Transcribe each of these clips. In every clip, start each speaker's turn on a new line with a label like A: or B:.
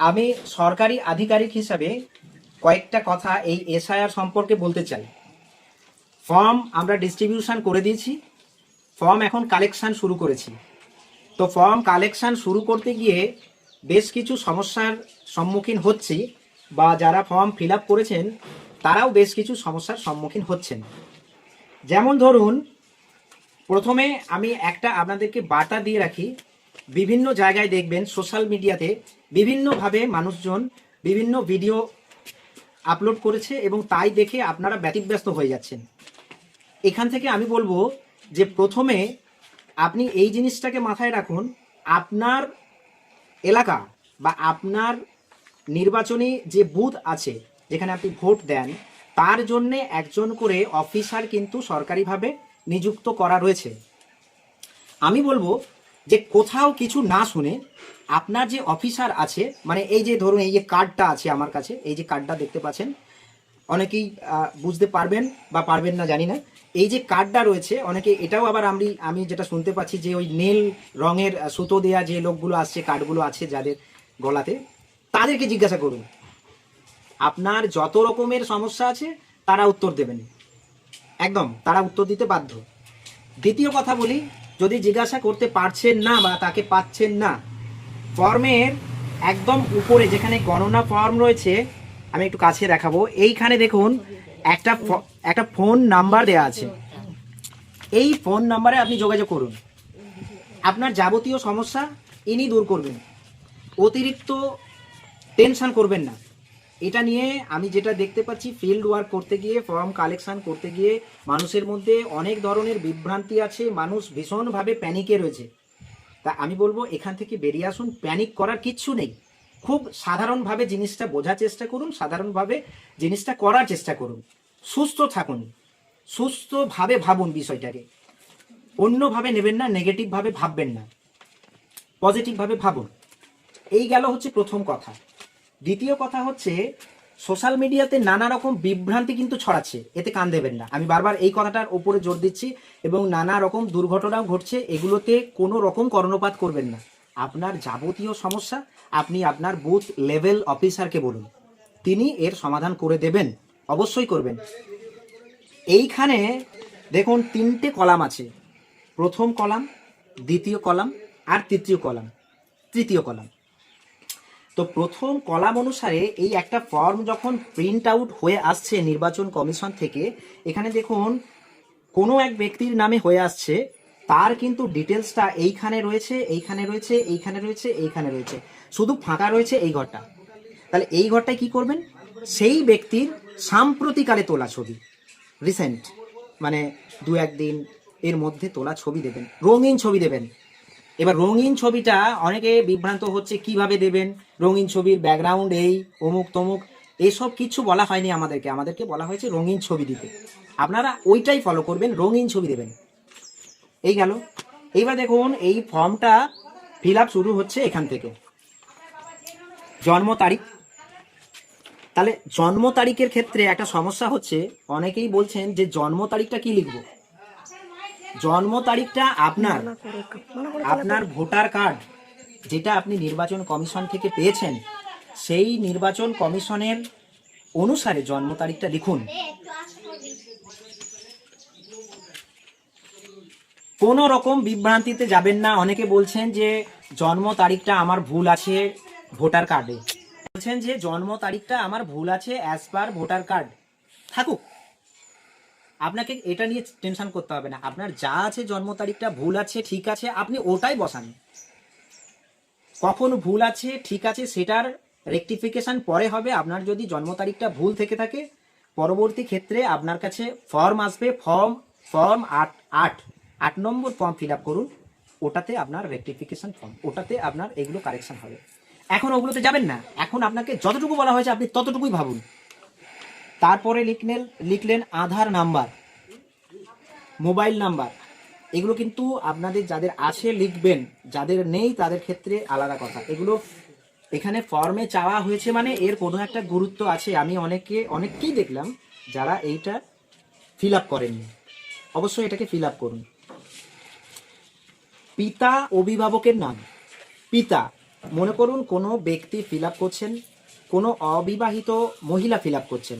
A: আমি সরকারি আধিকারিক হিসাবে কয়েকটা কথা এই এসআইআর সম্পর্কে বলতে চাই। ফর্ম আমরা ডিস্ট্রিবিউশন করে দিয়েছি। ফর্ম এখন কালেকশান শুরু করেছি। তো ফর্ম কালেকশান শুরু করতে গিয়ে বেশ কিছু সমস্যার সম্মুখীন হচ্ছি বা যারা ফর্ম ফিল করেছেন, তারাও বেশ কিছু সমস্যার সম্মুখীন হচ্ছেন। যেমন ধরুন, প্রথমে আমি একটা আপনাদেরকে বার্তা দিয়ে রাখি বিভিন্ন জায়গায় দেখবেন সোশ্যাল মিডিয়াতে বিভিন্নভাবে মানুষজন বিভিন্ন ভিডিও আপলোড করেছে এবং তাই দেখে আপনারা ব্যতিব্যস্ত হয়ে যাচ্ছেন। এখান থেকে আমি বলব যে প্রথমে আপনি এই জিনিসটাকে মাথায় রাখুন, আপনার এলাকা বা আপনার নির্বাচনী যে বুথ আছে, যেখানে আপনি ভোট দেন, তার জন্যে একজন করে অফিসার কিন্তু সরকারিভাবে নিযুক্ত করা রয়েছে। আমি বলব যে কোথাও কিছু না শুনে আপনার যে অফিসার আছে মানে এই যে ধরুন, এই যে কার্ডটা আছে আমার কাছে, এই যে কার্ডটা দেখতে পাচ্ছেন, অনেকেই বুঝতে পারবেন বা পারবেন না, জানি না। এই যে কার্ডটা রয়েছে, অনেকে এটাও আবার আমি আমি যেটা শুনতে পাচ্ছি যে ওই নীল রঙের সুতো দেয়া যে লোকগুলো আসছে কার্ডগুলো আছে যাদের গলাতে, তাদেরকে জিজ্ঞাসা করুন। আপনার যত রকমের সমস্যা আছে, তারা উত্তর দেবেন। একদম, তারা উত্তর দিতে বাধ্য। দ্বিতীয় কথা বলি যদি জিজ্ঞাসা করতে পারছেন না বা তাকে পাচ্ছেন না, ফর্মের একদম উপরে যেখানে গণনা ফর্ম রয়েছে, আমি একটু কাছে দেখাবো। এইখানে দেখুন, একটা একটা ফোন নাম্বার দেওয়া আছে। এই ফোন নাম্বারে আপনি যোগাযোগ করুন। আপনার যাবতীয় সমস্যা ইনি দূর করবেন। অতিরিক্ত টেনশন করবেন না। এটা নিয়ে আমি যেটা দেখতে পাচ্ছি ফিল্ড ওয়ার্ক করতে গিয়ে ফর্ম কালেকশন করতে গিয়ে মানুষের মধ্যে অনেক ধরনের বিভ্রান্তি আছে, মানুষ ভীষণভাবে প্যানিকে রয়েছে। তা আমি বলব, এখান থেকে বেরিয়ে আসুন প্যানিক করার কিচ্ছু নেই। খুব সাধারণভাবে জিনিসটা বোঝার চেষ্টা করুন, সাধারণভাবে জিনিসটা করার চেষ্টা করুন। সুস্থ থাকুন, সুস্থভাবে ভাবুন বিষয়টাকে। অন্যভাবে নেবেন না নেগেটিভভাবে ভাববেন না। পজিটিভভাবে ভাবুন। এই গেল হচ্ছে প্রথম কথা। দ্বিতীয় কথা হচ্ছে, সোশ্যাল মিডিয়াতে নানা রকম বিভ্রান্তি কিন্তু ছড়াচ্ছে। এতে কান দেবেন না। আমি বারবার এই কথাটার উপরে জোর দিচ্ছি এবং নানা রকম দুর্ঘটনাও ঘটছে, এগুলোতে কোনো রকম কর্ণপাত করবেন না। আপনার যাবতীয় সমস্যা, আপনি আপনার বুথ লেভেল অফিসারকে বলুন। তিনি এর সমাধান করে দেবেন, অবশ্যই করবেন। এইখানে দেখুন, তিনটে কলাম আছে। প্রথম কলাম, দ্বিতীয় কলাম, আর তৃতীয় কলাম। তৃতীয় কলাম। তো প্রথম কলাম অনুসারে এই একটা ফর্ম যখন প্রিন্ট আউট হয়ে আসছে নির্বাচন কমিশন থেকে, এখানে দেখুন, কোনো এক ব্যক্তির নামে হয়ে আসছে, তার কিন্তু ডিটেলসটা এইখানে রয়েছে এইখানে রয়েছে এইখানে রয়েছে এইখানে রয়েছে। শুধু ফাঁকা রয়েছে এই ঘরটা। তাহলে এই ঘরটায় কি করবেন? সেই ব্যক্তির সাম্প্রতিকালে তোলা ছবি রিসেন্ট মানে দু একদিন এর মধ্যে তোলা ছবি দেবেন, রঙিন ছবি দেবেন। এবার রঙিন ছবিটা অনেকে বিভ্রান্ত হচ্ছে কীভাবে দেবেন। রঙিন ছবির ব্যাকগ্রাউন্ড এই, অমুক তমুক, এসব কিছু বলা হয়নি আমাদেরকে। আমাদেরকে বলা হয়েছে রঙিন ছবি দিতে। আপনারা ওইটাই ফলো করবেন, রঙিন ছবি দেবেন। এই গেল। এইবার দেখুন, এই ফর্মটা ফিল শুরু হচ্ছে এখান থেকে। জন্ম তারিখ। তাহলে জন্ম তারিখের ক্ষেত্রে একটা সমস্যা হচ্ছে, অনেকেই বলছেন যে জন্ম তারিখটা কি লিখব? জন্ম তারিখটা আপনার আপনার ভোটার কার্ড যেটা আপনি নির্বাচন কমিশন থেকে পেয়েছেন সেই নির্বাচন কমিশনের অনুসারে জন্ম তারিখটা লিখুন। কোনো রকম বিভ্রান্তিতে যাবেন না। অনেকে বলছেন যে জন্ম তারিখটা আমার ভুল আছে ভোটার কার্ডে। বলছেন যে জন্ম তারিখটা আমার ভুল আছে অ্যাজ পার ভোটার কার্ড। থাকুক। আপনাকে এটা নিয়ে টেনশন করতে হবে না। আপনার যা আছে জন্ম তারিখটা ভুল আছে, ঠিক আছে, আপনি ওটাই বসান। কখন ভুল আছে, ঠিক আছে, সেটার রেকটিফিকেশন পরে হবে। আপনার যদি জন্ম তারিখটা ভুল থেকে থাকে, পরবর্তী ক্ষেত্রে আপনার কাছে ফর্ম আসবে ফর্ম ফর্ম আট আট আট নম্বর ফর্ম ফিল করুন। ওটাতে আপনার রেকটিফিকেশন ফর্ম ওটাতে আপনার এগুলো কারেকশন হবে। এখন ওগুলোতে যাবেন না। এখন আপনাকে যতটুকু বলা হয়েছে, আপনি ততটুকুই ভাবুন। তারপরে লিখলেন লিখলেন আধার নাম্বার, মোবাইল নাম্বার। এগুলো কিন্তু আপনাদের যাদের আছে লিখবেন, যাদের নেই তাদের ক্ষেত্রে আলাদা কথা। এগুলো এখানে ফর্মে চাওয়া হয়েছে মানে এর কোনো একটা গুরুত্ব আছে। আমি অনেকে অনেককেই দেখলাম যারা এইটা ফিল আপ করেননি। অবশ্যই এটাকে ফিল আপ করুন। পিতা অভিভাবকের নাম। পিতা, মনে করুন কোনো ব্যক্তি ফিল আপ করছেন, কোনো অবিবাহিত মহিলা ফিল আপ করছেন।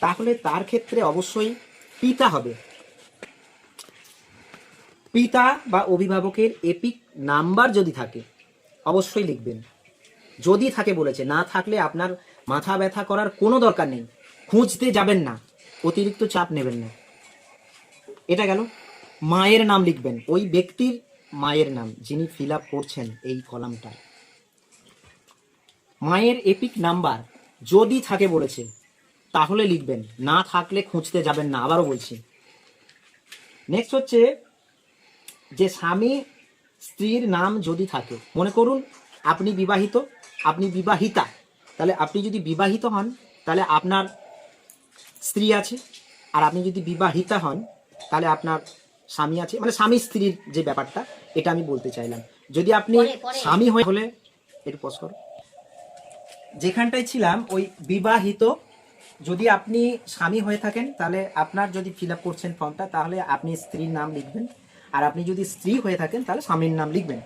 A: তাহলে তার ক্ষেত্রে অবশ্যই পিতা হবে। পিতা বা অভিভাবকের এপিক নাম্বার যদি থাকে, অবশ্যই লিখবেন। যদি থাকে বলেছে, না থাকলে আপনার মাথা ব্যথা করার কোনো দরকার নেই। খুঁজতে যাবেন না, অতিরিক্ত চাপ নেবেন না। এটা গেল। মায়ের নাম লিখবেন। ওই ব্যক্তির মায়ের নাম যিনি ফিল আপ করছেন এই কলামটা মায়ের এপিক নাম্বার যদি থাকে বলেছে তাহলে লিখবেন। না থাকলে খুঁজতে যাবেন না আবারও বলছি। নেক্সট হচ্ছে যে স্বামী স্ত্রীর নাম যদি থাকে মনে করুন আপনি বিবাহিত আপনি বিবাহিতা তাহলে আপনি যদি বিবাহিত হন তাহলে আপনার স্ত্রী আছে আর আপনি যদি বিবাহিতা হন তাহলে আপনার স্বামী আছে। মানে স্বামী স্ত্রীর যে ব্যাপারটা এটা আমি বলতে চাইলাম। যদি আপনি। স্বামী হয়ে হলে একটু পজ করো। যেখানটায় ছিলাম ওই বিবাহিত যদি আপনি স্বামী হয়ে থাকেন, তাহলে আপনার যদি ফিল আপ করছেন ফর্মটা, তাহলে আপনি স্ত্রীর নাম লিখবেন। আর আপনি যদি স্ত্রী হয়ে থাকেন, তাহলে স্বামীর নাম লিখবেন।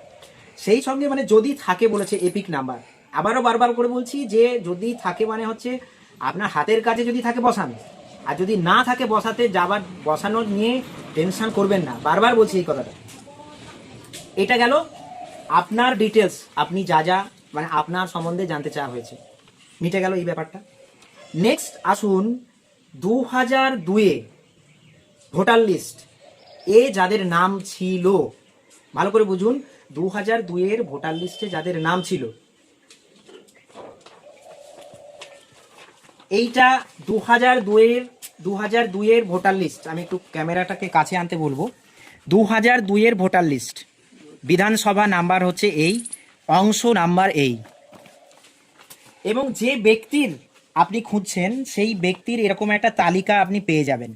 A: সেই সঙ্গে মানে যদি থাকে বলেছে এপিক নাম্বার আবারও বারবার করে বলছি যে যদি থাকে মানে হচ্ছে আপনার হাতের কাছে যদি থাকে বসান। আর যদি না থাকে বসাতে যাবার, বসানো নিয়ে টেনশন করবেন না। বারবার বলছি এই কথাটা। এটা গেল আপনার ডিটেলস আপনি যা যা মানে আপনার সম্বন্ধে জানতে চাওয়া হয়েছে। মিটে গেল এই ব্যাপারটা। নেক্সট আসুন দু হাজার দুয়ে ভোটার লিস্ট এ যাদের নাম ছিল, ভালো করে বুঝুন দু হাজার দুইয়ের ভোটার লিস্টে যাদের নাম ছিল। এইটা দু হাজার দুইয়ের দু হাজার দুইয়ের ভোটার লিস্ট আমি একটু ক্যামেরাটাকে কাছে আনতে বলব। দু হাজার দুইয়ের ভোটার লিস্ট বিধানসভা নাম্বার হচ্ছে এই, অংশ নাম্বার এই। এবং যে ব্যক্তির আপনি খুঁজছেন, সেই ব্যক্তির এরকম একটা তালিকা আপনি পেয়ে যাবেন।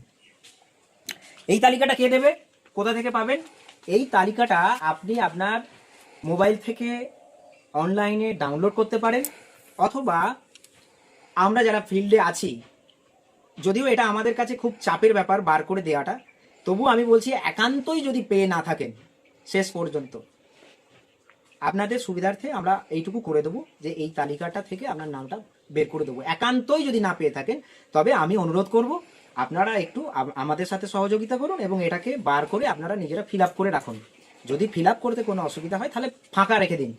A: এই তালিকাটা কে দেবে? কোথা থেকে পাবেন? এই তালিকাটা আপনি আপনার মোবাইল থেকে অনলাইনে ডাউনলোড করতে পারেন, অথবা আমরা যারা ফিল্ডে আছি, যদিও এটা আমাদের কাছে খুব চাপের ব্যাপার বার করে দেওয়াটা, তবু আমি বলছি একান্তই যদি পেয়ে না থাকেন, শেষ পর্যন্ত, আপনাদের সুবিধার্থে আমরা এইটুকু করে দেবো যে এই তালিকাটা থেকে আপনার নামটা বের করে দেবো। একান্তই যদি না পেয়ে থাকেন, তবে আমি অনুরোধ করব, আপনারা একটু আমাদের সাথে সহযোগিতা করুন এবং এটাকে বার করে আপনারা নিজেরা ফিল করে রাখুন। যদি ফিল করতে কোনো অসুবিধা হয়, তাহলে ফাঁকা রেখে দিন।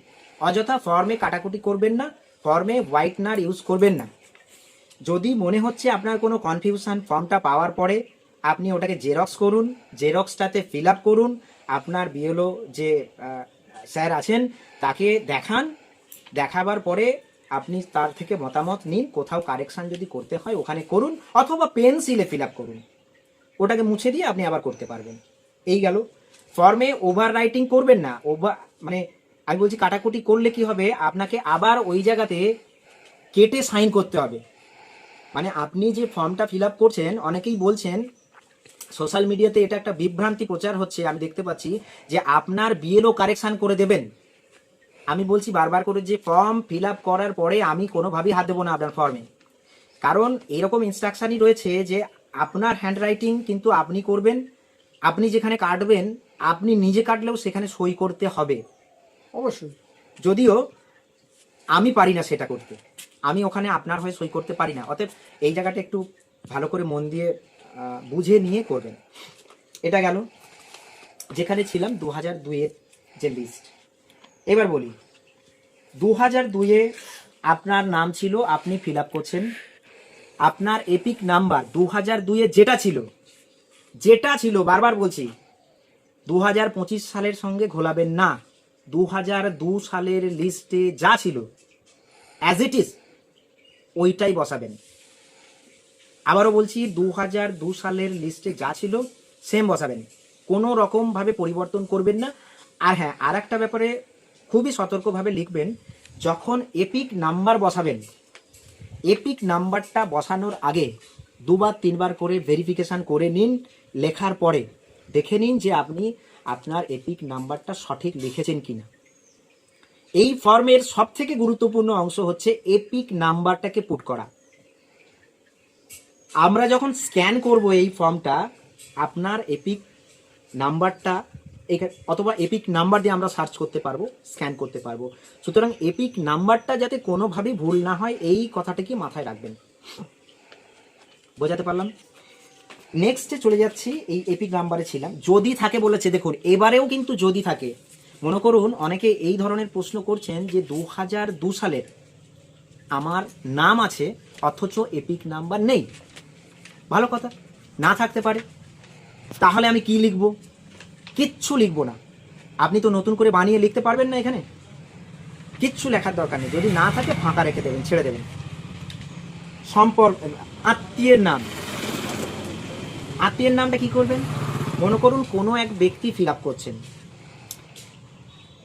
A: অযথা ফর্মে কাটাকুটি করবেন না ফর্মে হোয়াইটনার ইউজ করবেন না। যদি মনে হচ্ছে আপনার কোনো কনফিউশন ফর্মটা পাওয়ার পরে আপনি ওটাকে জেরক্স করুন জেরক্সটাতে ফিল করুন, আপনার বিএলও যে স্যার আছেন, তাকে দেখান। দেখাবার পরে আপনি তার থেকে মতামত নিন, কোথাও কারেকশন যদি করতে হয় ওখানে করুন, অথবা পেন্সিলে ফিল আপ করুন। ওটাকে মুছে দিয়ে আপনি আবার করতে পারবেন। এই গেল। ফর্মে ওভার রাইটিং করবেন না। ওভার মানে আমি বলছি কাটাকুটি করলে কি হবে? আপনাকে আবার ওই জায়গাতে কেটে সাইন করতে হবে। মানে আপনি যে ফর্মটা ফিল আপ করছেন, অনেকেই বলছেন সোশ্যাল মিডিয়াতে এটা একটা বিভ্রান্তি প্রচার হচ্ছে। আমি দেখতে পাচ্ছি যে আপনার বিএলও কারেকশান করে দেবেন। আমি বলছি বারবার করে যে ফর্ম ফিল আপ করার পরে আমি কোনোভাবেই হাত দেবো না আপনার ফর্মে কারণ এরকম ইনস্ট্রাকশনই রয়েছে যে আপনার হ্যান্ড রাইটিং কিন্তু আপনি করবেন আপনি যেখানে কাটবেন আপনি নিজে কাটলেও সেখানে সই করতে হবে।
B: অবশ্যই।
A: যদিও আমি পারি না সেটা করতে। আমি ওখানে আপনার হয়ে সই করতে পারি না। অতএব এই জায়গাটা একটু ভালো করে মন দিয়ে বুঝে নিয়ে করবেন। এটা গেল। যেখানে ছিলাম দু হাজার দুইয়ের যে লিস্ট এবার বলি। দু হাজার দুইয়ে আপনার নাম ছিল, আপনি ফিল করছেন। আপনার এপিক নাম্বার দু হাজার দুইয়ে যেটা ছিল যেটা ছিল, বারবার বলছি দু হাজার পঁচিশ সালের সঙ্গে ঘোলাবেন না। দু হাজার দু সালের লিস্টে যা ছিল অ্যাজ ইট ইজ ওইটাই বসাবেন। আবারও বলছি দু হাজার দু সালের লিস্টে যা ছিল সেম বসাবেন। কোনো রকমভাবে পরিবর্তন করবেন না। আর হ্যাঁ আর একটা ব্যাপারে খুবই সতর্কভাবে লিখবেন, যখন এপিক নাম্বার বসাবেন। এপিক নাম্বারটা বসানোর আগে দুবার, তিনবার করে ভেরিফিকেশন করে নিন, লেখার পরে দেখে নিন যে আপনি আপনার এপিক নাম্বারটা সঠিক লিখেছেন কিনা। এই ফর্মের সব থেকে গুরুত্বপূর্ণ অংশ হচ্ছে এপিক নাম্বারটাকে পুট করা। আমরা যখন স্ক্যান করব এই ফর্মটা, আপনার এপিক নাম্বারটা অথবা এপিক নাম্বার দিয়ে আমরা সার্চ করতে পারব স্ক্যান করতে পারব। সুতরাং এপিক নাম্বারটা যাতে কোনোভাবেই ভুল না হয়, এই কথাটাকে মাথায় রাখবেন? বোঝাতে পারলাম? নেক্সটে চলে যাচ্ছি, এই এপিক নাম্বারে ছিলাম। যদি থাকে বলেছে, দেখুন, এবারেও কিন্তু যদি থাকে। মনে করুন, অনেকে এই ধরনের প্রশ্ন করছেন যে দু হাজার দু সালের আমার নাম আছে, অথচ এপিক নাম্বার নেই। ভালো কথা, না থাকতে পারে। তাহলে আমি কি লিখব? কিচ্ছু লিখব না। আপনি তো নতুন করে বানিয়ে লিখতে পারবেন না এখানে? কিচ্ছু লেখার দরকার নেই। যদি না থাকে, ফাঁকা রেখে দেবেন, ছেড়ে দেবেন। সম্পর্ক, আত্মীয়ের নাম। আত্মীয়ের নামটা কি করবেন? মনে করুন কোনো এক ব্যক্তি ফিল আপ করছেন।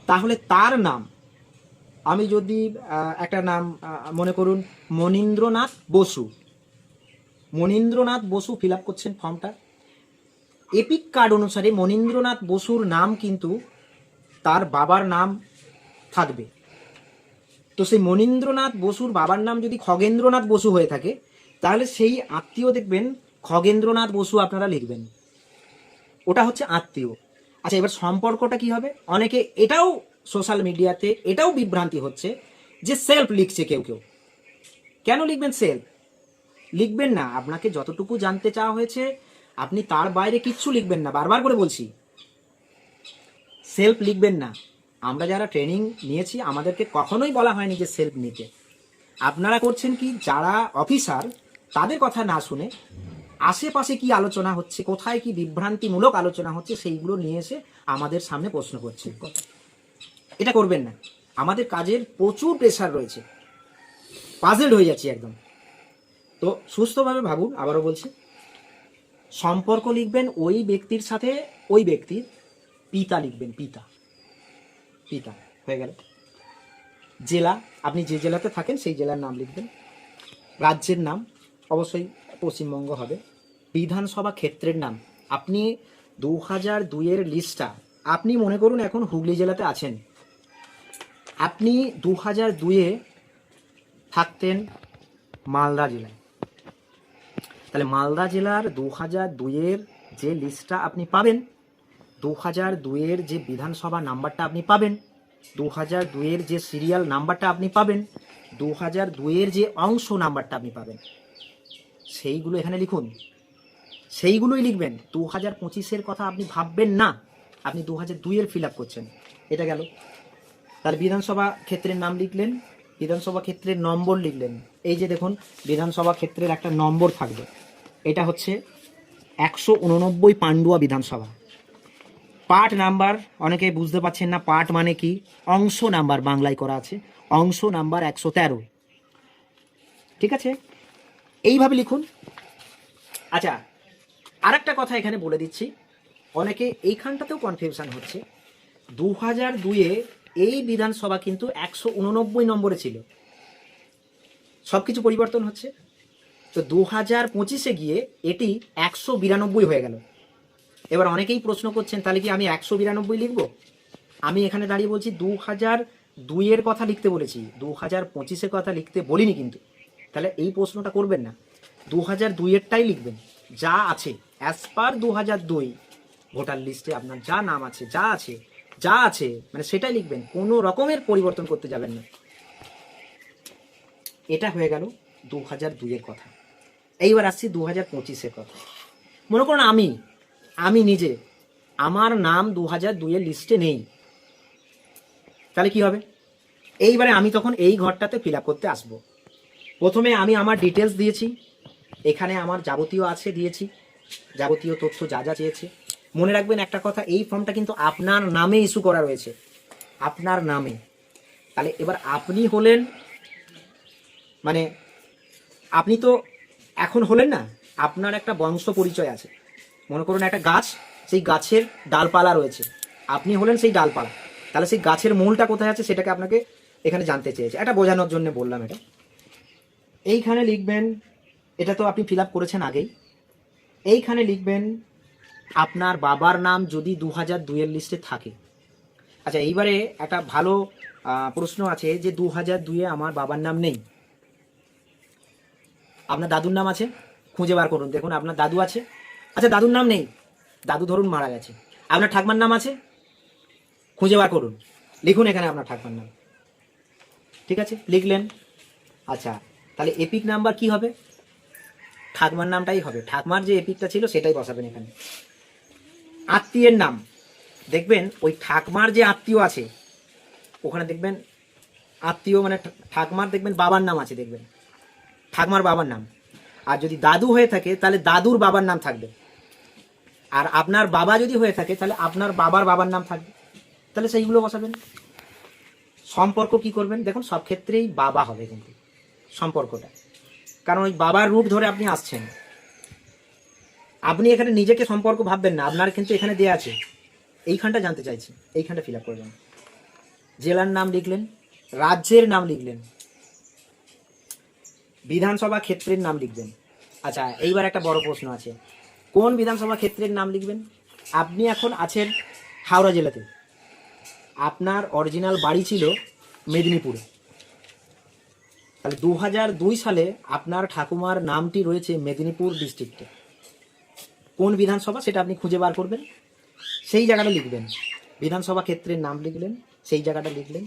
A: তাহলে তার নাম। আমি যদি একটা নাম মনে করুন মনীন্দ্রনাথ বসু। মনীন্দ্রনাথ বসু ফিল আপ করছেন ফর্মটা এপিক কার্ড অনুসারে মনীন্দ্রনাথ বসুর নাম কিন্তু তার বাবার নাম থাকবে। তো সেই মনীন্দ্রনাথ বসুর বাবার নাম যদি খগেন্দ্রনাথ বসু হয়ে থাকে, তাহলে সেই আত্মীয় দেখবেন, খগেন্দ্রনাথ বসু আপনারা লিখবেন। ওটা হচ্ছে আত্মীয়। আচ্ছা এবার সম্পর্কটা কি হবে? অনেকে এটাও সোশ্যাল মিডিয়াতে, এটাও বিভ্রান্তি হচ্ছে যে সেলফ লিখছে কেউ কেউ। কেন লিখবেন সেলফ? লিখবেন না। আপনাকে যতটুকু জানতে চাওয়া হয়েছে আপনি তার বাইরে কিচ্ছু লিখবেন না, বারবার করে বলছি। সেলফ লিখবেন না। আমরা যারা ট্রেনিং নিয়েছি, আমাদেরকে কখনোই বলা হয়নি যে সেলফ নিতে। আপনারা করছেন কি, যারা অফিসার, তাদের কথা না শুনে আশেপাশে কি আলোচনা হচ্ছে, কোথায় কি বিভ্রান্তিমূলক আলোচনা হচ্ছে, সেইগুলো নিয়ে এসে আমাদের সামনে প্রশ্ন করছে। এটা করবেন না। আমাদের কাজের প্রচুর প্রেশার রয়েছে। পাজেল হয়ে যাচ্ছি একদম। তো সুস্থভাবে ভাবুন, আবারও বলছি। সম্পর্ক লিখবেন ওই ব্যক্তির সাথে ওই ব্যক্তির পিতা লিখবেন, পিতা। পিতা, হয়ে গেল। জেলা, আপনি যে জেলাতে থাকেন সেই জেলার নাম লিখবেন। রাজ্যের নাম অবশ্যই পশ্চিমবঙ্গ হবে। বিধানসভা ক্ষেত্রের নাম। আপনি দু হাজার দুইয়ের লিস্টটা আপনি মনে করুন এখন হুগলি জেলাতে আছেন। আপনি দু হাজার দুইয়ে থাকতেন মালদা জেলায়। তাহলে মালদা জেলার দু হাজার দুইয়ের যে লিস্টটা আপনি পাবেন দু হাজার দুইয়ের যে বিধানসভা নাম্বারটা আপনি পাবেন দু হাজার দুইয়ের যে সিরিয়াল নাম্বারটা আপনি পাবেন দু হাজার দুইয়ের যে অংশ নাম্বারটা আপনি পাবেন, সেইগুলো এখানে লিখুন। সেইগুলোই লিখবেন। দু হাজার পঁচিশের কথা আপনি ভাববেন না, আপনি দু হাজার দুইয়ের ফিল আপ করছেন। এটা গেল। তার বিধানসভা ক্ষেত্রের নাম লিখলেন বিধানসভা ক্ষেত্রের নম্বর লিখলেন। এই যে দেখুন, বিধানসভা ক্ষেত্রের একটা নম্বর থাকবে। এটা হচ্ছে একশো উননব্বই পাণ্ডুয়া বিধানসভা। পার্ট নাম্বার অনেকে বুঝতে পারছেন না পার্ট মানে কি? অংশ নাম্বার বাংলায় করা আছে। অংশ নাম্বার একশো তেরো। ঠিক আছে? এইভাবে লিখুন। আচ্ছা আর একটা কথা এখানে বলে দিচ্ছি। অনেকে এইখানটাতেও কনফিউশন হচ্ছে। দু হাজার দুইয়ে এই বিধানসভা কিন্তু একশো উননব্বই নম্বরে ছিল। সব কিছু পরিবর্তন হচ্ছে। তো দু হাজার পঁচিশে গিয়ে এটি একশো বিরানব্বই হয়ে গেল। এবার অনেকেই প্রশ্ন করছেন, তাহলে কি আমি একশো বিরানব্বই লিখব? আমি এখানে দাঁড়িয়ে বলছি দু হাজার দুইয়ের কথা লিখতে বলেছি। দু হাজার পঁচিশের কথা লিখতে বলিনি কিন্তু। তাহলে এই প্রশ্নটা করবেন না। দু হাজার দুইয়েরটাই লিখবেন। যা আছে অ্যাজ পার দু হাজার দুই, ভোটার লিস্টে আপনার যা নাম আছে, যা আছে যা আছে মানে সেটাই লিখবেন। কোনো রকমের পরিবর্তন করতে যাবেন না। এটা হয়ে গেল দু হাজার দুইয়ের কথা। এইবার আসছি দু হাজার পঁচিশের কথা। মনে করুন আমি আমি নিজে, আমার নাম দু হাজার দুইয়ের লিস্টে নেই। তাহলে কি হবে? এইবারে আমি তখন এই ঘরটাতে ফিল করতে আসব। প্রথমে আমি আমার ডিটেলস দিয়েছি। এখানে আমার যাবতীয় আছে দিয়েছি। যাবতীয় তথ্য যা যা চেয়েছে। মনে রাখবেন একটা কথা, এই ফর্মটা কিন্তু আপনার নামে ইস্যু করা রয়েছে। আপনার নামে। তাহলে এবার আপনি হলেন মানে আপনি তো এখন হলেন না, আপনার একটা বংশ পরিচয় আছে। মনে করুন একটা গাছ, সেই গাছের ডালপালা রয়েছে। আপনি হলেন সেই ডালপালা। তাহলে সেই গাছের মূলটা কোথায় আছে সেটাকে আপনাকে এখানে জানতে চেয়েছে। এটা বোঝানোর জন্য বললাম এটা। এইখানে লিখবেন, এটা তো আপনি ফিল করেছেন আগেই। এইখানে লিখবেন আপনার বাবার নাম যদি দু হাজার দুইয়ের লিস্টে থাকে। আচ্ছা এইবারে একটা ভালো প্রশ্ন আছে যে দু হাজার দুইয়ে আমার বাবার নাম নেই। আপনার দাদুর নাম আছে? খুঁজে বার করুন। দেখুন, আপনার দাদু আছে? আচ্ছা দাদুর নাম নেই। দাদু ধরুন মারা গেছে। আপনার ঠাকমার নাম আছে? খুঁজে বার করুন। লিখুন এখানে আপনার ঠাকমার নাম। ঠিক আছে? লিখলেন। আচ্ছা তাহলে এপিক নাম্বার কি হবে? ঠাকমার নামটাই হবে। ঠাকমার যে এপিকটা ছিল, সেটাই বসাবেন এখানে। আত্মীয়ের নাম। দেখবেন ওই ঠাকমার যে আত্মীয় আছে, ওখানে দেখবেন আত্মীয় মানে ঠাকমার দেখবেন বাবার নাম আছে, দেখবেন। ঠাকমার বাবার নাম। আর যদি দাদু হয়ে থাকে, তাহলে দাদুর বাবার নাম থাকবে। আর আপনার বাবা যদি হয়ে থাকে, তাহলে আপনার বাবার বাবার নাম থাকবে। তাহলে সেইগুলো বসাবেন। সম্পর্ক কি করবেন? দেখুন, সব ক্ষেত্রেই বাবা হবে কিন্তু, সম্পর্কটা। কারণ ওই বাবার রূপ ধরে আপনি আসছেন। আপনি এখানে নিজেকে সম্পর্ক ভাববেন না, আপনার কিন্তু এখানে দেয়া আছে। এইখানটা জানতে চাইছি, এইখানটা ফিল আপ করবেন জেলার নাম লিখলেন, রাজ্যের নাম লিখলেন, বিধানসভা ক্ষেত্রের নাম লিখবেন। আচ্ছা এইবার একটা বড় প্রশ্ন আছে। কোন বিধানসভা ক্ষেত্রের নাম লিখবেন? আপনি এখন আছেন হাওড়া জেলাতে। আপনার অরিজিনাল বাড়ি ছিল মেদিনীপুরে। তাহলে দু হাজার দুই সালে আপনার ঠাকুমার নামটি রয়েছে মেদিনীপুর ডিস্ট্রিক্টে কোন বিধানসভা সেটা আপনি খুঁজে বার করবেন। সেই জায়গাটা লিখবেন। বিধানসভা ক্ষেত্রের নাম লিখলেন, সেই জায়গাটা লিখলেন।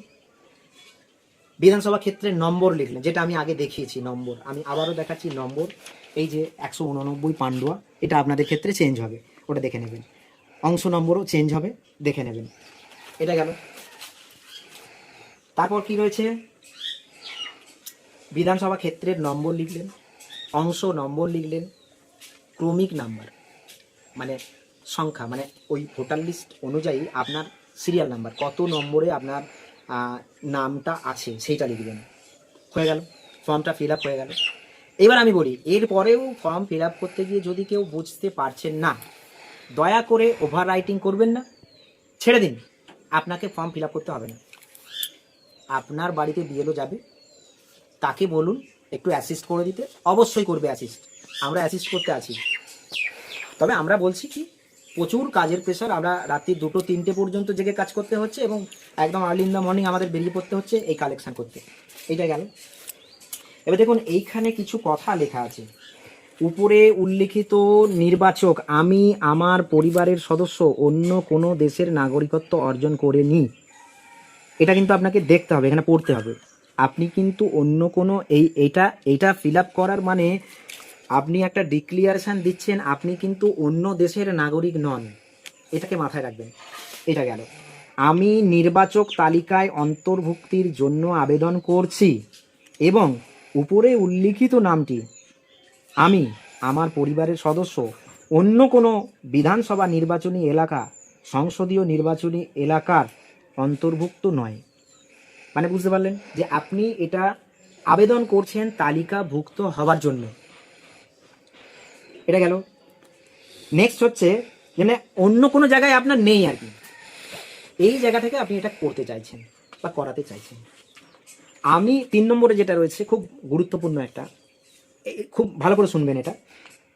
A: বিধানসভা ক্ষেত্রের নম্বর লিখলেন, যেটা আমি আগে দেখিয়েছি, নম্বর। আমি আবারও দেখাচ্ছি নম্বর। এই যে একশো উননব্বই পান্ডুয়া, এটা আপনাদের ক্ষেত্রে চেঞ্জ হবে। ওটা দেখে নেবেন। অংশ নম্বরও চেঞ্জ হবে, দেখে নেবেন। এটা গেল। তারপর কি রয়েছে? বিধানসভা ক্ষেত্রের নম্বর লিখলেন, অংশ নম্বর লিখলেন, ক্রমিক নাম্বার। মানে সংখ্যা মানে ওই ভোটার লিস্ট অনুযায়ী আপনার সিরিয়াল নাম্বার কত নম্বরে আপনার নামটা আছে সেইটা লিখবেন। হয়ে গেল ফর্মটা ফিল আপ হয়ে গেল। এবার আমি বলি, এরপরেও ফর্ম ফিল আপ করতে গিয়ে যদি কেউ বুঝতে পারছেন না, দয়া করে ওভার রাইটিং করবেন না, ছেড়ে দিন। আপনাকে ফর্ম ফিল করতে হবে না। আপনার বাড়িতে বিএলও যাবে, তাকে বলুন একটু অ্যাসিস্ট করে দিতে। অবশ্যই করবে অ্যাসিস্ট আমরা অ্যাসিস্ট করতে আছি। তবে আমরা বলছি কি, প্রচুর কাজের প্রেশার আমরা রাত্রি দুটো, তিনটে পর্যন্ত জেগে কাজ করতে হচ্ছে এবং একদম আর্লি ইন দ্য মর্নিং আমাদের বেরিয়ে পড়তে হচ্ছে এই কালেকশান করতে। এইটা গেল। এবার দেখুন, এইখানে কিছু কথা লেখা আছে। উপরে উল্লিখিত নির্বাচক, আমি আমার পরিবারের সদস্য, অন্য কোনো দেশের নাগরিকত্ব অর্জন করে করেনি। এটা কিন্তু আপনাকে দেখতে হবে, এখানে পড়তে হবে। আপনি কিন্তু অন্য কোনো, এই, এটা এটা ফিল করার মানে আপনি একটা ডিক্লিয়ারেশান দিচ্ছেন, আপনি কিন্তু অন্য দেশের নাগরিক নন। এটাকে মাথায় রাখবেন। এটা গেল। আমি নির্বাচক তালিকায় অন্তর্ভুক্তির জন্য আবেদন করছি এবং উপরে উল্লিখিত নামটি, আমি, আমার পরিবারের সদস্য, অন্য কোনো বিধানসভা নির্বাচনী এলাকা, সংসদীয় নির্বাচনী এলাকার অন্তর্ভুক্ত নয়। মানে বুঝতে পারলেন যে আপনি এটা আবেদন করছেন তালিকাভুক্ত হওয়ার জন্য। এটা গেল। নেক্সট হচ্ছে মানে অন্য কোনো জায়গায় আপনার নেই আর কি। এই জায়গা থেকে আপনি এটা করতে চাইছেন বা করাতে চাইছেন। আমি তিন নম্বরে যেটা রয়েছে, খুব গুরুত্বপূর্ণ একটা খুব ভালো করে শুনবেন এটা।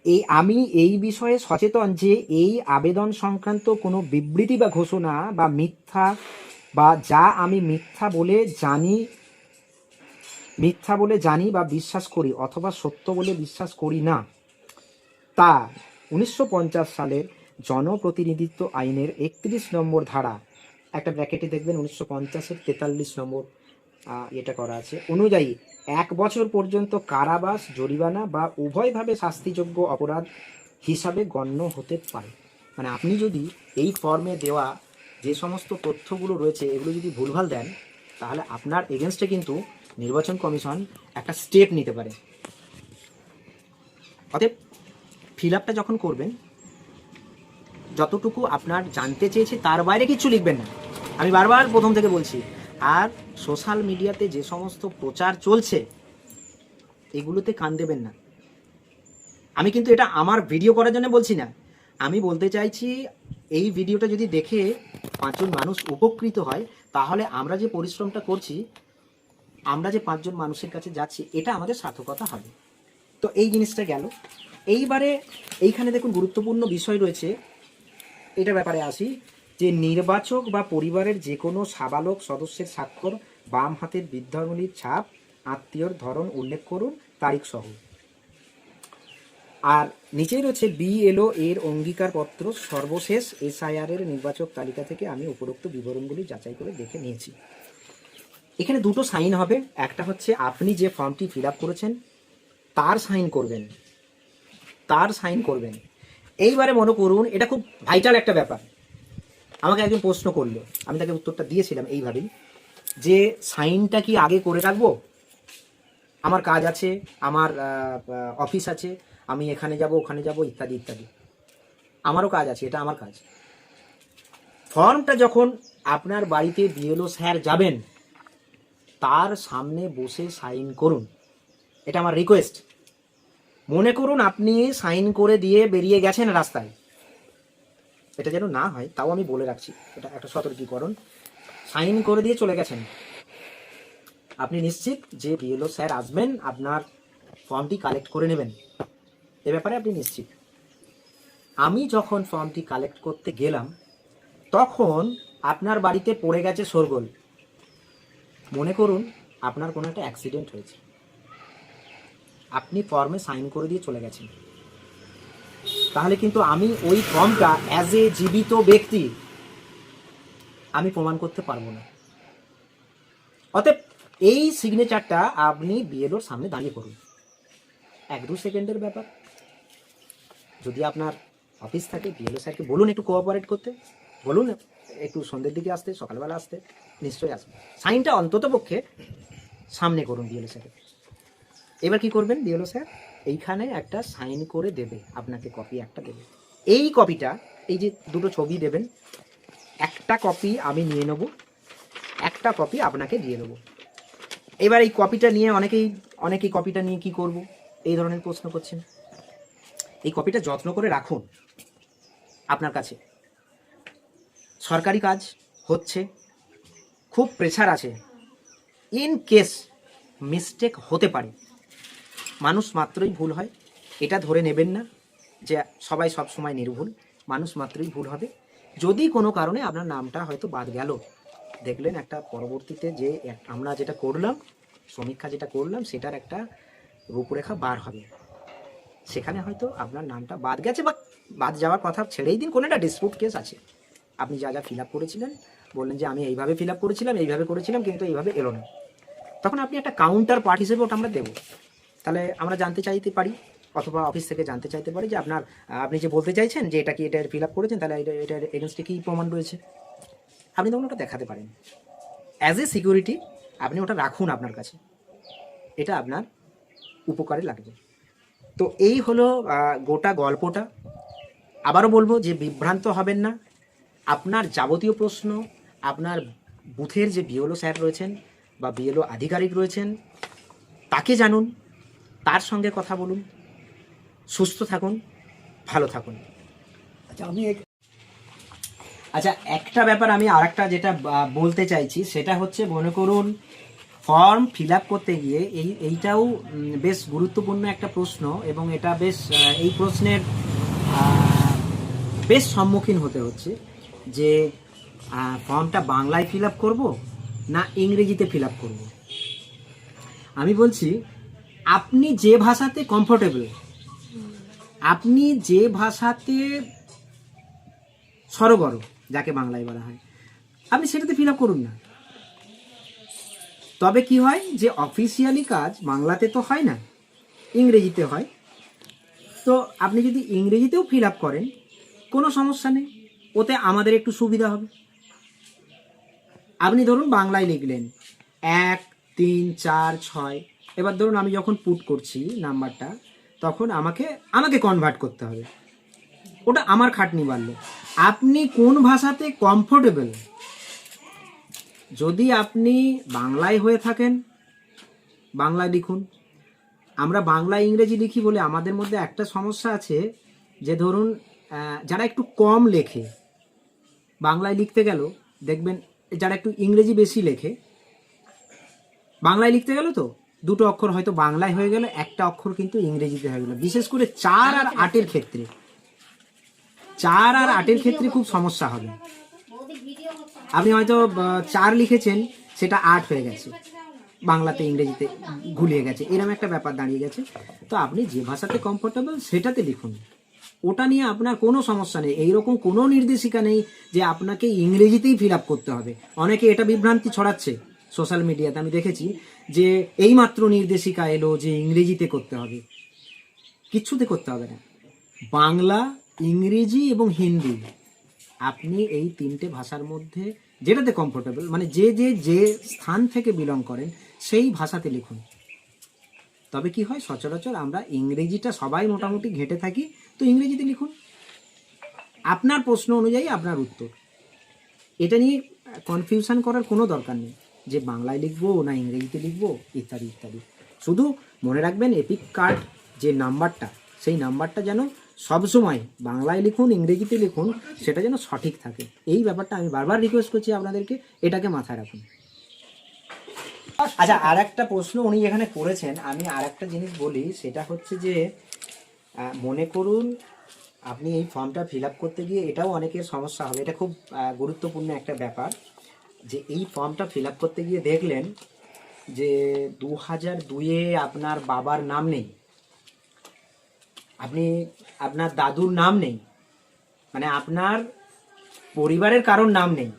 A: এই আমি এই বিষয়ে সচেতন যে এই আবেদন সংক্রান্ত কোনো বিবৃতি বা ঘোষণা বা মিথ্যা বা যা আমি মিথ্যা বলে জানি, মিথ্যা বলে জানি বা বিশ্বাস করি অথবা সত্য বলে বিশ্বাস করি না তা উনিশশো পঞ্চাশ সালের জনপ্রতিনিধিত্ব আইনের একত্রিশ নম্বর ধারা, একটা ব্র্যাকেটে দেখবেন উনিশশো পঞ্চাশের তেতাল্লিশ নম্বর এটা করা আছে, অনুযায়ী এক বছর পর্যন্ত কারাবাস, জরিমানা বা উভয়ভাবে শাস্তিযোগ্য অপরাধ হিসাবে গণ্য হতে পারে। মানে আপনি যদি এই ফর্মে দেওয়া যে সমস্ত তথ্যগুলো রয়েছে, এগুলো যদি ভুলভাল দেন, তাহলে আপনার এগেনস্টে কিন্তু নির্বাচন কমিশন একটা স্টেপ নিতে পারে। অতএব ফিল আপটা যখন করবেন, যতটুকু আপনার জানতে চেয়েছে তার বাইরে কিছু লিখবেন না। আমি বারবার প্রথম থেকে বলছি, আর সোশ্যাল মিডিয়াতে যে সমস্ত প্রচার চলছে, এগুলোতে কান দেবেন না। আমি কিন্তু এটা আমার ভিডিও করার জন্য বলছি না। আমি বলতে চাইছি, এই ভিডিওটা যদি দেখে পাঁচজন মানুষ উপকৃত হয়, তাহলে আমরা যে পরিশ্রমটা করছি, আমরা যে পাঁচজন মানুষের কাছে যাচ্ছি, এটা আমাদের সার্থকতা হবে। তো এই জিনিসটা গেল। এইবারে এইখানে দেখুন গুরুত্বপূর্ণ বিষয় রয়েছে। এটার ব্যাপারে আসি। যে নির্বাচক বা পরিবারের যে কোনো সাবালক সদস্যের স্বাক্ষর, বাম হাতের বিদ্যাঙ্গুলির ছাপ, আত্মীয়র ধরন উল্লেখ করুন, তারিখ সহ। আর নিচেই রয়েছে বিএলও এর অঙ্গীকারপত্র, সর্বশেষ এসআইআর এর নির্বাচক তালিকা থেকে আমি উপরোক্ত বিবরণগুলি যাচাই করে দেখে নিয়েছি। এখানে দুটো সাইন হবে। একটা হচ্ছে, আপনি যে ফর্মটি ফিল করেছেন, তার সাইন করবেন। তার সাইন করবেন। এইবারে মনে করুন, এটা খুব ভাইটাল একটা ব্যাপার। আমাকে একজন প্রশ্ন করল, আমি তাকে উত্তরটা দিয়েছিলাম এইভাবেই, যে সাইনটা কি আগে করে রাখব? আমার কাজ আছে, আমার অফিস আছে, আমি এখানে যাব, ওখানে যাব, ইত্যাদি ইত্যাদি। আমারও কাজ আছে, এটা আমার কাজ। ফর্মটা যখন আপনার বাড়িতে বিএলও স্যার যাবেন, তার সামনে বসে সাইন করুন। এটা আমার রিকোয়েস্ট মনে করুন আপনি সাইন করে দিয়ে বেরিয়ে গেছেন রাস্তায়। এটা যেন না হয়, তাও আমি বলে রাখছি, এটা একটা সতর্কীকরণ। সাইন করে দিয়ে চলে গেছেন। আপনি নিশ্চিত যে বিএলও স্যার আসবেন, আপনার ফর্মটি কালেক্ট করে নেবেন। এ ব্যাপারে আপনি নিশ্চিত। আমি যখন ফর্মটি কালেক্ট করতে গেলাম, তখন আপনার বাড়িতে পড়ে গেছে সরগোল মনে করুন, আপনার কোনো একটা অ্যাক্সিডেন্ট হয়েছে। আপনি ফর্মে সাইন করে দিয়ে চলে গেছেন। তাহলে কিন্তু আমি ওই ফর্মটা অ্যাজ এ জীবিত ব্যক্তি আমি প্রমাণ করতে পারব না। অতএব এই সিগনেচারটা আপনি বিএলওর সামনে দাঁড়িয়ে করুন। এক দু সেকেন্ডের ব্যাপার। যদি আপনার অফিস থাকে বিএলও স্যারকে বলুন একটু কোঅপারেট করতে। বলুন, একটু সন্ধ্যের দিকে আসতে, সকালবেলা আসতে, নিশ্চয়ই আসবে। সাইনটা অন্তত পক্ষে সামনে করুন বিএলও স্যারের এবার কি করবেন বিএলও স্যার, এইখানে একটা সাইন করে দেবে, আপনাকে কপি একটা দেবে। এই কপিটা এই যে দুটো ছবি দেবেন, একটা কপি আমি নিয়ে নেব, একটা কপি আপনাকে দিয়ে দেবো। এবার এই কপিটা নিয়ে অনেকেই অনেকেই কপিটা নিয়ে কি করব? এই ধরনের প্রশ্ন করছেন। এই কপিটা যত্ন করে রাখুন আপনার কাছে। সরকারি কাজ হচ্ছে, খুব প্রেশার আছে। ইন কেস মিস্টেক হতে পারে মানুষ মাত্রই ভুল হয়, এটা ধরে নেবেন না যে সবাই সব সময় নির্ভুল, মানুষ মাত্রই ভুল হবে। যদি কোনো কারণে আপনার নামটা হয়তো বাদ গেল, দেখলেন একটা পরবর্তীতে যে আমরা যেটা করলাম, সমীক্ষা যেটা করলাম, সেটার একটা রূপরেখা বার হবে। সেখানে হয়তো আপনার নামটা বাদ গেছে বা বাদ যাওয়ার কথা ছেড়েই দিন, কোনো একটা ডিসপুট কেস আছে। আপনি যা যা ফিল আপ করেছিলেন, বললেন যে আমি এইভাবে ফিল আপ করেছিলাম, এইভাবে করেছিলাম, কিন্তু এইভাবে এলো না। তখন আপনি একটা কাউন্টার পার্ট হিসেবে ওটা আমরা দেবো। তাহলে আমরা জানতে চাইতে পারি, অথবা অফিস থেকে জানতে চাইতে পারি যে আপনার আপনি যে বলতে চাইছেন যে এটা কি এটা ফিল আপ করেছেন, তাহলে এটা, এটার এগেনস্টে কী প্রমাণ রয়েছে? আপনি তখন ওটা দেখাতে পারেন। অ্যাজ এ সিকিউরিটি আপনি ওটা রাখুন আপনার কাছে। এটা আপনার উপকারে লাগবে। তো এই হলো গোটা গল্পটা। আবারও বলব যে বিভ্রান্ত হবেন না। আপনার যাবতীয় প্রশ্ন, আপনার বুথের যে বিএলও স্যার রয়েছেন বা বিএলও আধিকারিক রয়েছেন, তাকে জানুন। তার সঙ্গে কথা বলুন, সুস্থ থাকুন, ভালো থাকুন।
C: আচ্ছা আমি
A: আচ্ছা একটা ব্যাপার আমি আরেকটা যেটা বলতে চাইছি, সেটা হচ্ছে মনে করুন, ফর্ম ফিল করতে গিয়ে এই, এইটাও বেশ গুরুত্বপূর্ণ একটা প্রশ্ন এবং এটা বেশ এই প্রশ্নের বেশ সম্মুখীন হতে হচ্ছে যে ফর্মটা বাংলায় ফিল আপ করব না ইংরেজিতে ফিল আপ করব? আমি বলছি আপনি যে ভাষাতে কমফোর্টেবল আপনি যে ভাষাতে সরগর, যাকে বাংলায় বলা হয়, আপনি সেটাতে ফিল আপ করুন না। তবে কি হয় যে অফিসিয়ালি কাজ বাংলাতে তো হয় না, ইংরেজিতে হয়। তো আপনি যদি ইংরেজিতেও ফিল আপ করেন, কোনো সমস্যা নেই, ওতে আমাদের একটু সুবিধা হবে। আপনি ধরুন বাংলায় লিখলেন, এক, তিন, চার, ছয় এবার ধরুন আমি যখন পুট করছি নাম্বারটা তখন আমাকে আমাকে কনভার্ট করতে হবে। ওটা আমার খাটনি বাড়লো। আপনি কোন ভাষাতে কমফোর্টেবল যদি আপনি বাংলায় হয়ে থাকেন, বাংলায় লিখুন। আমরা বাংলা, ইংরেজি লিখি বলে আমাদের মধ্যে একটা সমস্যা আছে যে ধরুন যারা একটু কম লেখে, বাংলায় লিখতে গেল, দেখবেন যারা একটু ইংরেজি বেশি লেখে, বাংলায় লিখতে গেল তো? দুটো অক্ষর হয়তো বাংলায় হয়ে গেল, একটা অক্ষর কিন্তু ইংরেজিতে হয়ে গেল। বিশেষ করে চার আর আটের ক্ষেত্রে। চার আর আটের ক্ষেত্রে খুব সমস্যা হবে। আপনি হয়তো চার লিখেছেন, সেটা আট হয়ে গেছে। বাংলাতে, ইংরেজিতে গুলিয়ে গেছে। এরকম একটা ব্যাপার দাঁড়িয়ে গেছে। তো আপনি যে ভাষাতে কমফোর্টেবল সেটাতে লিখুন। ওটা নিয়ে আপনার কোনো সমস্যা নেই। এইরকম কোনো নির্দেশিকা নেই যে আপনাকে ইংরেজিতেই ফিল আপ করতে হবে। অনেকে এটা বিভ্রান্তি ছড়াচ্ছে। সোশ্যাল মিডিয়াতে আমি দেখেছি যে এইমাত্র নির্দেশিকা এলো যে ইংরেজিতে করতে হবে। কিচ্ছুতে করতে হবে না। বাংলা, ইংরেজি এবং হিন্দি। আপনি এই তিনটে ভাষার মধ্যে যেটাতে কমফোর্টেবল মানে যে যে যে স্থান থেকে বিলং করেন, সেই ভাষাতে লিখুন। তবে কি হয়, সচরাচর আমরা ইংরেজিটা সবাই মোটামুটি ঘেঁটে থাকি, তো ইংরেজিতে লিখুন। আপনার প্রশ্ন অনুযায়ী আপনার উত্তর। এটা নিয়ে কনফিউশন করার কোনো দরকার নেই। যে বাংলায় লিখব না ইংরেজিতে লিখব, ইত্যাদি ইত্যাদি। শুধু মনে রাখবেন এপিক কার্ড যে নাম্বারটা সেই নাম্বারটা যেন সবসময় বাংলায় লিখুন, ইংরেজিতে লিখুন, সেটা যেন সঠিক থাকে। এই ব্যাপারটা আমি বারবার রিকোয়েস্ট করছি আপনাদেরকে, এটাকে মাথায় রাখুন। আচ্ছা আর একটা প্রশ্ন উনি এখানে করেছেন, আমি আর একটা জিনিস বলি, সেটা হচ্ছে যে মনে করুন আপনি এই ফর্মটা ফিল করতে গিয়ে এটাও অনেকের সমস্যা হবে। এটা খুব গুরুত্বপূর্ণ একটা ব্যাপার। যে এই ফর্মটা ফিল আপ করতে গিয়ে দেখলেন যে দু হাজার দুইয়ে আপনার বাবার নাম নেই। আপনি আপনার দাদুর নাম নেই। মানে আপনার পরিবারের কারোর নাম নেই।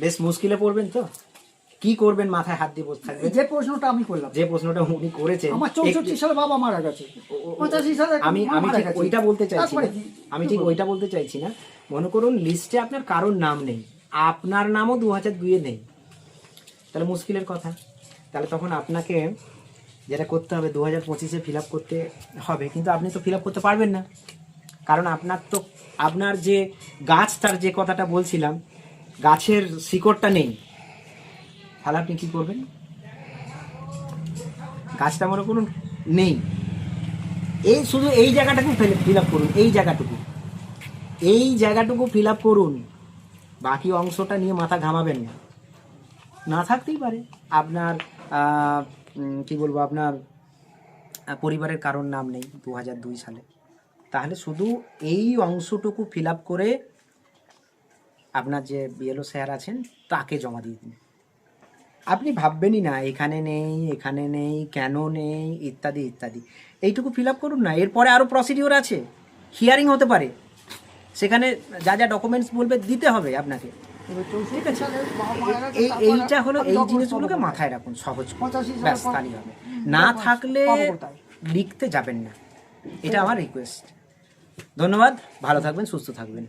A: বেশ মুশকিলে পড়বেন তো? কি করবেন মাথায় হাত দিয়ে বসে থাকবেন?
C: যে প্রশ্নটা আমি করলাম।
A: যে প্রশ্নটা উনি করেছেন
C: আমার চৌষট্টি
A: একটু-
C: সালে বাবা মারা গেছে।
A: ও- ও-
C: পঁচাশি সালে
A: আমি আমি ঠিক ওইটা বলতে চাইছি? আমি ঠিক ওইটা বলতে চাইছি না। মনে করুন লিস্টে আপনার কারোর নাম নেই। আপনার নামও দু হাজার দুইয়ে নেই। তাহলে মুশকিলের কথা। তাহলে তখন আপনাকে যেটা করতে হবে, দু হাজার পঁচিশে ফিল করতে হবে। কিন্তু আপনি তো ফিল করতে পারবেন না। কারণ আপনার তো, আপনার যে গাছ, তার যে কথাটা বলছিলাম, গাছের শিকড়টা নেই। তাহলে আপনি কী করবেন? গাছটা মনে করুন নেই। এই শুধু এই জায়গাটাকে ফিল করুন। এই জায়গাটুকু। এই জায়গাটুকু ফিল করুন। বাকি অংশটা নিয়ে মাথা ঘামাবেন না। না থাকতেই পারে। আপনার কি বলব, আপনার পরিবারের কারোর নাম নেই দু দুই সালে। তাহলে শুধু এই অংশটুকু ফিল করে আপনার যে বিএলও স্যার আছেন, তাকে জমা দিয়ে দিন। আপনি ভাববেনই না, এখানে নেই এখানে নেই, কেন নেই, ইত্যাদি ইত্যাদি। এইটুকু ফিল করুন না। এরপরে আরও প্রসিডিওর আছে। হিয়ারিং হতে পারে। সেখানে যা যা ডকুমেন্টস বলবে দিতে হবে আপনাকে।
C: ঠিক
A: এই এইটা হলো এই জিনিসগুলোকে মাথায় রাখুন সহজ। ব্যাস
C: পর-
A: হবে। না থাকলে লিখতে যাবেন না। এটা আমার রিকোয়েস্ট ধন্যবাদ ভালো থাকবেন সুস্থ থাকবেন।